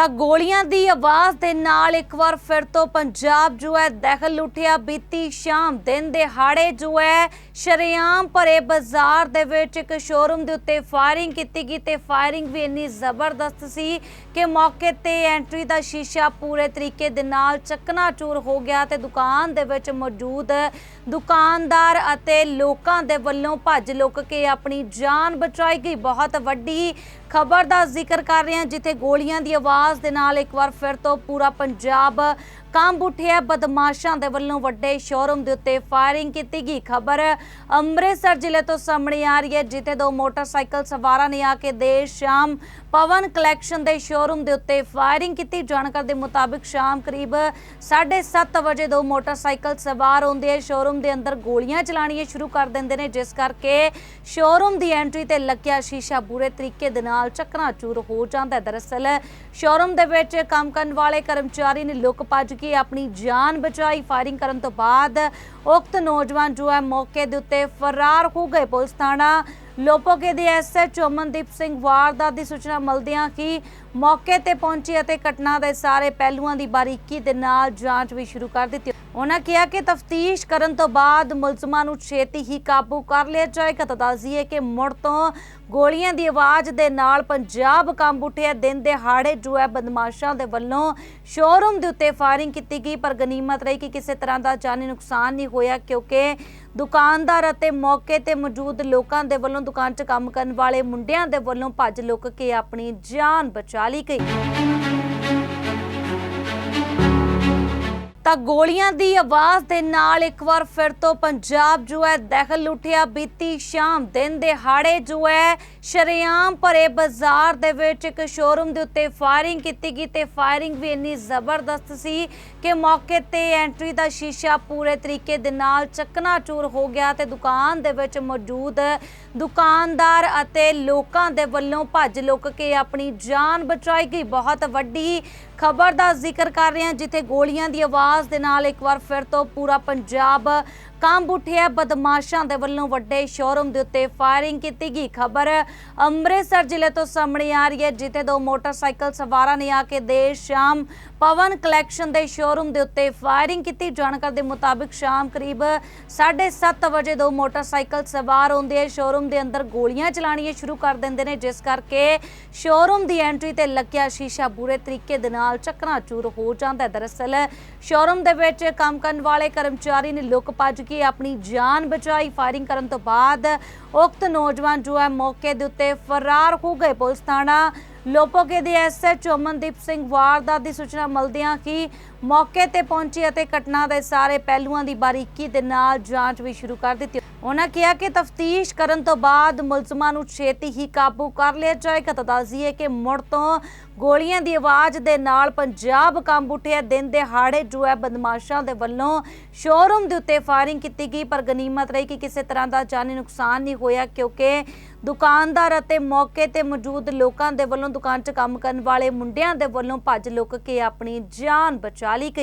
ਤਾਂ ਗੋਲੀਆਂ ਦੀ ਆਵਾਜ਼ ਦੇ ਨਾਲ ਇੱਕ ਵਾਰ ਫਿਰ ਤੋਂ ਪੰਜਾਬ ਜੋ ਹੈ ਦਖਲ ਉਠਿਆ ਬੀਤੀ ਸ਼ਾਮ ਦਿਨ ਦਿਹਾੜੇ ਜੋ ਹੈ, ਸ਼ਰੇਆਮ ਭਰੇ ਬਾਜ਼ਾਰ ਦੇ ਵਿੱਚ ਇੱਕ ਸ਼ੋਰੂਮ ਦੇ ਉੱਤੇ ਫਾਇਰਿੰਗ ਕੀਤੀ ਗਈ ਤੇ ਫਾਇਰਿੰਗ ਵੀ ਇੰਨੀ ਜ਼ਬਰਦਸਤ ਸੀ ਕਿ ਮੌਕੇ ਤੇ ਐਂਟਰੀ ਦਾ ਸ਼ੀਸ਼ਾ ਪੂਰੇ ਤਰੀਕੇ ਦੇ ਨਾਲ ਚੱਕਨਾਚੂਰ ਹੋ ਗਿਆ ਤੇ ਦੁਕਾਨ ਦੇ ਵਿੱਚ ਮੌਜੂਦ ਦੁਕਾਨਦਾਰ ਅਤੇ ਲੋਕਾਂ ਦੇ ਵੱਲੋਂ ਭੱਜ ਲੁੱਕ ਕੇ ਆਪਣੀ ਜਾਨ ਬਚਾਈ ਗਈ। ਬਹੁਤ ਵੱਡੀ ਖਬਰ ਦਾ ਜ਼ਿਕਰ ਕਰ ਰਹੇ ਹਾਂ, ਜਿੱਥੇ ਗੋਲੀਆਂ ਦੀ ਆਵਾਜ਼ ਦੇ ਨਾਲ ਇੱਕ ਵਾਰ ਫਿਰ ਤੋਂ ਪੂਰਾ ਪੰਜਾਬ ਕੰਬ ਉੱਠਿਆ ਬਦਮਾਸ਼ਾਂ ਦੇ ਵੱਲੋਂ ਵੱਡੇ ਸ਼ੋਰੂਮ ਦੇ ਉੱਤੇ ਫਾਇਰਿੰਗ ਕੀਤੀ ਗਈ। ਖਬਰ ਅੰਮ੍ਰਿਤਸਰ ਜ਼ਿਲ੍ਹੇ ਤੋਂ ਸਾਹਮਣੇ ਆ ਰਹੀ ਹੈ, ਜਿੱਥੇ ਦੋ ਮੋਟਰਸਾਈਕਲ ਸਵਾਰਾਂ ਨੇ ਆ ਕੇ ਦੇਰ ਸ਼ਾਮ ਪਵਨ ਕਲੈਕਸ਼ਨ ਦੇ ਸ਼ੋਰੂਮ ਦੇ ਉੱਤੇ ਫਾਇਰਿੰਗ ਕੀਤੀ। ਜਾਣਕਾਰੀ ਦੇ ਮੁਤਾਬਿਕ ਸ਼ਾਮ ਕਰੀਬ 7:30 ਵਜੇ ਦੋ ਮੋਟਰਸਾਈਕਲ ਸਵਾਰ ਹੁੰਦੇ ਆ, ਸ਼ੋਰੂਮ ਦੇ ਅੰਦਰ ਗੋਲੀਆਂ ਚਲਾਣੀਆਂ ਸ਼ੁਰੂ ਕਰ ਦਿੰਦੇ ਨੇ, ਜਿਸ ਕਰਕੇ ਸ਼ੋਰੂਮ ਦੀ ਐਂਟਰੀ ਤੇ ਲੱਗਿਆ ਸ਼ੀਸ਼ਾ ਬੁਰੇ ਤਰੀਕੇ ਦੇ ਨਾਲ ਚੱਕਨਾਚੂਰ ਹੋ ਜਾਂਦਾ ਹੈ। ਦਰਅਸਲ ਸ਼ੋਰੂਮ ਦੇ ਵਿੱਚ ਕੰਮ ਕਰਨ ਵਾਲੇ ਕਰਮਚਾਰੀ ਨੇ ਲੁੱਕ ਭੱਜ ਕੇ ਆਪਣੀ ਜਾਨ ਬਚਾਈ। ਫਾਇਰਿੰਗ ਕਰਨ ਤੋਂ ਬਾਅਦ ਉਕਤ ਨੌਜਵਾਨ ਜੋ ਹੈ ਮੌਕੇ ਦੇ ਉੱਤੇ ਫਰਾਰ ਹੋ ਗਏ। ਪੁਲਿਸ ਥਾਣਾ ਲੋਪੋਕੇ ਦੇ ਐਸਐਚ ਅਮਨਦੀਪ ਸਿੰਘ ਵਾਰਦਾਤ ਦੀ ਸੂਚਨਾ ਮਿਲਦਿਆਂ ਕਿ ਮੌਕੇ ਤੇ ਪਹੁੰਚੀ ਅਤੇ ਘਟਨਾ ਦੇ ਸਾਰੇ ਪਹਿਲੂਆਂ ਦੀ ਬਾਰੀਕੀ ਦੇ ਨਾਲ ਜਾਂਚ ਵੀ ਸ਼ੁਰੂ ਕਰ ਦਿੱਤੀ। ਉਹਨਾਂ ਕਿਹਾ ਕਿ ਤਫਤੀਸ਼ ਕਰਨ ਤੋਂ ਬਾਅਦ ਮੁਲਜ਼ਮਾਂ ਨੂੰ ਛੇਤੀ ਹੀ ਕਾਬੂ ਕਰ ਲਿਆ ਜਾਏਗਾ। ਤਾਂ ਦੱਸੀਏ ਕਿ ਮੁੜ ਤੋਂ ਗੋਲੀਆਂ ਦੀ ਆਵਾਜ਼ ਦੇ ਨਾਲ ਪੰਜਾਬ ਕੰਬ ਉੱਠਿਆ ਦਿਨ ਦਿਹਾੜੇ ਜੋ ਹੈ ਬਦਮਾਸ਼ਾਂ ਦੇ ਵੱਲੋਂ ਸ਼ੋਰੂਮ ਦੇ ਉੱਤੇ ਫਾਇਰਿੰਗ ਕੀਤੀ ਗਈ, ਪਰ ਗਨੀਮਤ ਰਹੀ ਕਿ ਕਿਸੇ ਤਰ੍ਹਾਂ ਦਾ ਜਾਨੀ ਨੁਕਸਾਨ ਨਹੀਂ ਹੋਇਆ ਕਿਉਂਕਿ ਦੁਕਾਨਦਾਰ ਅਤੇ ਮੌਕੇ ਤੇ ਮੌਜੂਦ ਲੋਕਾਂ ਦੇ ਵੱਲੋਂ ਦੁਕਾਨ 'ਚ ਕੰਮ ਕਰਨ ਵਾਲੇ ਮੁੰਡਿਆਂ ਦੇ ਵੱਲੋਂ ਭੱਜ ਲੁੱਕ ਕੇ ਆਪਣੀ ਜਾਨ ਬਚਾ ਲਈ ਗਈ। ਤਾਂ ਗੋਲੀਆਂ ਦੀ ਆਵਾਜ਼ ਦੇ ਨਾਲ ਇੱਕ ਵਾਰ ਫਿਰ ਤੋਂ ਪੰਜਾਬ ਜੋ ਹੈ ਦਖਲ ਉਠਿਆ ਬੀਤੀ ਸ਼ਾਮ ਦਿਨ ਦਿਹਾੜੇ ਜੋ ਹੈ, ਸ਼ਰੇਆਮ ਭਰੇ ਬਾਜ਼ਾਰ ਦੇ ਵਿੱਚ ਇੱਕ ਸ਼ੋਰੂਮ ਦੇ ਉੱਤੇ ਫਾਇਰਿੰਗ ਕੀਤੀ ਗਈ ਤੇ ਫਾਇਰਿੰਗ ਵੀ ਇੰਨੀ ਜ਼ਬਰਦਸਤ ਸੀ ਕਿ ਮੌਕੇ ਤੇ ਐਂਟਰੀ ਦਾ ਸ਼ੀਸ਼ਾ ਪੂਰੇ ਤਰੀਕੇ ਦੇ ਨਾਲ ਚੱਕਨਾਚੂਰ ਹੋ ਗਿਆ ਤੇ ਦੁਕਾਨ ਦੇ ਵਿੱਚ ਮੌਜੂਦ ਦੁਕਾਨਦਾਰ ਅਤੇ ਲੋਕਾਂ ਦੇ ਵੱਲੋਂ ਭੱਜ ਲੁੱਕ ਕੇ ਆਪਣੀ ਜਾਨ ਬਚਾਈ ਗਈ। ਬਹੁਤ ਵੱਡੀ ਖਬਰ ਦਾ ਜ਼ਿਕਰ ਕਰ ਰਹੇ ਹਾਂ, ਜਿੱਥੇ ਗੋਲੀਆਂ ਦੀ ਆਵਾਜ਼ ਦੇ ਨਾਲ ਇੱਕ ਵਾਰ ਫਿਰ ਤੋਂ ਪੂਰਾ ਪੰਜਾਬ ਕੰਬ ਉੱਠਿਆ ਬਦਮਾਸ਼ਾਂ ਦੇ ਵੱਲੋਂ ਵੱਡੇ ਸ਼ੋਰੂਮ ਦੇ ਉੱਤੇ ਫਾਇਰਿੰਗ ਕੀਤੀ ਗਈ। ਖਬਰ ਅੰਮ੍ਰਿਤਸਰ ਜ਼ਿਲ੍ਹੇ ਤੋਂ ਸਾਹਮਣੇ ਆ ਰਹੀ ਹੈ, ਜਿੱਥੇ ਦੋ ਮੋਟਰਸਾਈਕਲ ਸਵਾਰਾਂ ਨੇ ਆ ਕੇ ਦੇਰ ਸ਼ਾਮ ਪਵਨ ਕਲੈਕਸ਼ਨ ਦੇ ਸ਼ੋਰੂਮ ਦੇ ਉੱਤੇ ਫਾਇਰਿੰਗ ਕੀਤੀ। ਜਾਣਕਾਰੀ ਦੇ ਮੁਤਾਬਿਕ ਸ਼ਾਮ ਕਰੀਬ 7:30 ਵਜੇ ਦੋ ਮੋਟਰਸਾਈਕਲ ਸਵਾਰ ਹੁੰਦੇ ਆ, ਸ਼ੋਰੂਮ ਦੇ ਅੰਦਰ ਗੋਲੀਆਂ ਚਲਾਣੀਆਂ ਸ਼ੁਰੂ ਕਰ ਦਿੰਦੇ ਨੇ, ਜਿਸ ਕਰਕੇ ਸ਼ੋਰੂਮ ਦੀ ਐਂਟਰੀ ਤੇ ਲੱਗਿਆ ਸ਼ੀਸ਼ਾ ਬੁਰੇ ਤਰੀਕੇ ਦੇ ਨਾਲ ਚੱਕਨਾਚੂਰ ਹੋ ਜਾਂਦਾ ਹੈ। ਦਰਅਸਲ, ਸ਼ੋਰੂਮ ਦੇ ਵਿੱਚ ਕੰਮ ਕਰਨ ਵਾਲੇ ਕਰਮਚਾਰੀ ਨੇ ਲੁੱਕ ਭੱਜ ਕੇ ਆਪਣੀ ਜਾਨ ਬਚਾਈ। ਫਾਇਰਿੰਗ ਕਰਨ ਤੋਂ ਬਾਅਦ ਉਕਤ ਨੌਜਵਾਨ ਜੋ ਹੈ ਮੌਕੇ ਦੇ ਉੱਤੇ ਫਰਾਰ ਹੋ ਗਏ। ਪੁਲਿਸ ਥਾਣਾ ਲੋਪੋਕੇ ਦੇ ਐਸਐਚ ਅਮਨਦੀਪ ਸਿੰਘ ਵਾਰਦਾਤ ਦੀ ਸੂਚਨਾ ਮਿਲਦਿਆਂ ਕਿ ਮੌਕੇ ਤੇ ਪਹੁੰਚੀ ਅਤੇ ਘਟਨਾ ਦੇ ਸਾਰੇ ਪਹਿਲੂਆਂ ਦੀ ਬਾਰੀਕੀ ਦੇ ਨਾਲ ਜਾਂਚ ਵੀ ਸ਼ੁਰੂ ਕਰ ਦਿੱਤੀ। ਉਹਨਾਂ ਕਿਹਾ ਕਿ ਤਫਤੀਸ਼ ਕਰਨ ਤੋਂ ਬਾਅਦ ਮੁਲਜ਼ਮਾਂ ਨੂੰ ਛੇਤੀ ਹੀ ਕਾਬੂ ਕਰ ਲਿਆ ਜਾਏਗਾ। ਤਾਂ ਦੱਸੀਏ ਕਿ ਮੁੜ ਤੋਂ ਗੋਲੀਆਂ ਦੀ ਆਵਾਜ਼ ਦੇ ਨਾਲ ਪੰਜਾਬ ਕੰਬ ਉੱਠਿਆ ਦਿਨ ਦਿਹਾੜੇ ਜੋ ਹੈ ਬਦਮਾਸ਼ਾਂ ਦੇ ਵੱਲੋਂ ਸ਼ੋਰੂਮ ਦੇ ਉੱਤੇ ਫਾਇਰਿੰਗ ਕੀਤੀ ਗਈ, ਪਰ ਗਨੀਮਤ ਰਹੀ ਕਿ ਕਿਸੇ ਤਰ੍ਹਾਂ ਦਾ ਜਾਨੀ ਨੁਕਸਾਨ ਨਹੀਂ ਹੋਇਆ ਕਿਉਂਕਿ ਦੁਕਾਨਦਾਰ ਅਤੇ ਮੌਕੇ ਤੇ ਮੌਜੂਦ ਲੋਕਾਂ ਦੇ ਵੱਲੋਂ ਦੁਕਾਨ 'ਚ ਕੰਮ ਕਰਨ ਵਾਲੇ ਮੁੰਡਿਆਂ ਦੇ ਵੱਲੋਂ ਭੱਜ ਲੁੱਕ ਕੇ ਆਪਣੀ ਜਾਨ ਬਚਾ ਲਈ ਗਈ।